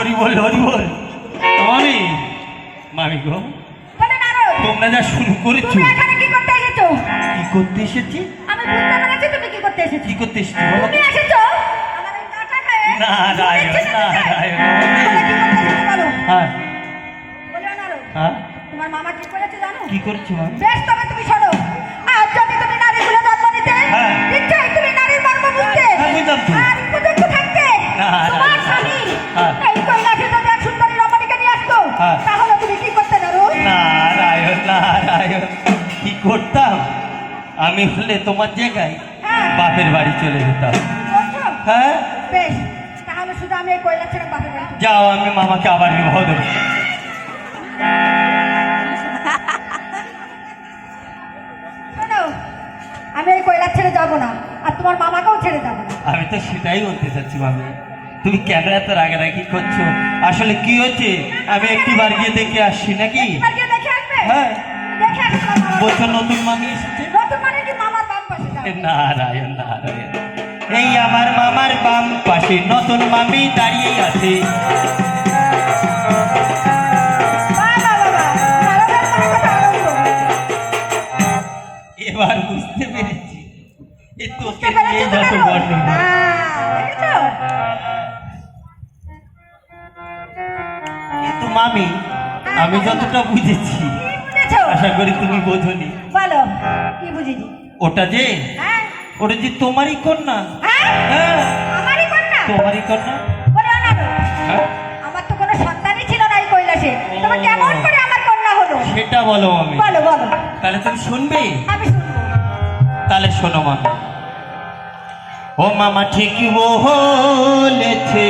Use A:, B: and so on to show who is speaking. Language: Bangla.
A: হরি বল হরি
B: বল। মামি মামি গো
A: তোমরা যা শুরু করেছ।
B: কি করতে এসেছ?
A: কি করতে এসেছি?
B: আমি বুঝতে পারছি তুমি কি করতে এসেছ?
A: কি করতে এসেছ
B: তুমি এসেছ? আমার এই কাটা খায়
A: না
B: রায়
A: না
B: রায়
A: হ্যাঁ।
B: বলো না
A: হ্যাঁ।
B: তোমার মামা কি করেছে জানো?
A: কি করছ
B: বেশ তবে তুমি
A: আমি হলে তোমার জায়গায়
B: হ্যাঁ।
A: বাপের বাড়ি চলে যেতাম। হ্যাঁ?
B: বেশ তাহলে শুধু আমি এই কৈলাস ছেড়ে বাপের বাড়ি
A: যাও আমি মামাকে আবার বিবাহ দেবো।
B: আমি এই কৈলাস ছেড়ে যাব না আর তোমার মামাকেও ছেড়ে যাব না।
A: আমি তো সেটাই বলতে চাচ্ছি মামি। তুমি কেন এত রাগারাগি করছ। আসলে কি হয়েছে? আমি একটিবার গিয়ে দেখে আসছি নাকি? হ্যাঁ। বলছো নতুন মামি এসেছে?
B: মানে
A: নারায়ণ নারায়ণ এই আমার মামার বাম পাশে নতুন মামি দাঁড়িয়ে আছে। এবার বুঝতে পেরেছি এ তোকে নিয়ে
B: তো
A: যত
B: নারদ?
A: গন্ডগোল
B: হ্যাঁ?
A: কিন্তু মামি আমি যতটা বুঝেছ? আশা করি তুমি বোঝনি
B: বলো, কি বুঝেছি?
A: ওটা যে?
B: হ্যাঁ?
A: ওটা যে তোমারই কন্যা?
B: হ্যাঁ?
A: হ্যাঁ।
B: আমারই কন্যা?
A: তোমারই কন্যা?
B: আমার তো কোনো সন্তানই ছিল না এই কৈলাসে। কেমন করে আমার কন্যা হলো?
A: সেটা বলো মামি।
B: বলো বলো।
A: তাহলে তুমি শুনবে?
B: আমি শুনব।
A: তাহলে শোনো মামি। ও মামা ঠিক বলেছে